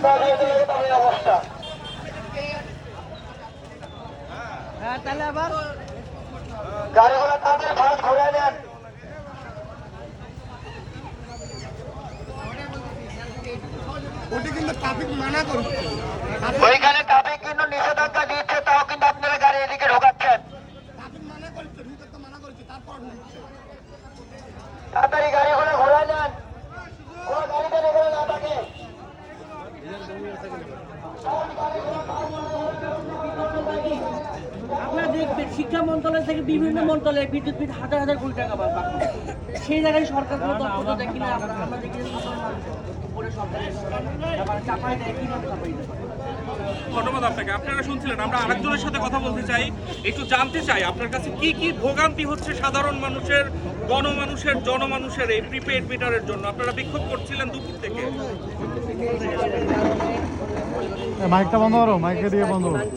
অবস্থা। হ্যাঁ তাহলে আবার? গাড়িগুলো তাদের ভাগ ঘুরে নেন। ওটা কিন্তু ট্রাফিক মানা করছে ওইখানে ট্রাফিক কিন্তু নিষেধাজ্ঞা দিচ্ছে তাও কিন্তু আপনারা গাড়ি এদিকে ঢোকাচ্ছেন। ট্রাফিক মানা করছে ঢুকে মানা করছে তারপর তাড়াতাড়ি গাড়িগুলো ঘুরে নেন কোনো গাড়িতে এখানে না থাকে আপনারা দেখবেন, শিক্ষা থেকে বিভিন্ন মন্ত্রণালয়ে বিদ্যুৎ বিল হাজার হাজার কোটি টাকা পাবে সেই জায়গায় সরকার কোনো তৎপরতা দেখি আপনারা শুনছিলেন, আমরা আরেকজনের সাথে কথা বলতে চাই। একটু জানতে চাই, আপনার কাছে কি কি ভোগান্তি হচ্ছে সাধারণ মানুষের, গণমানুষের, জনমানুষের এই প্রিপেড মিটারের জন্য? আপনারা বিক্ষোভ করছিলেন দুপুর থেকে। মাইকটা বন্ধ করো মাইকে দিয়ে বন্ধ করো।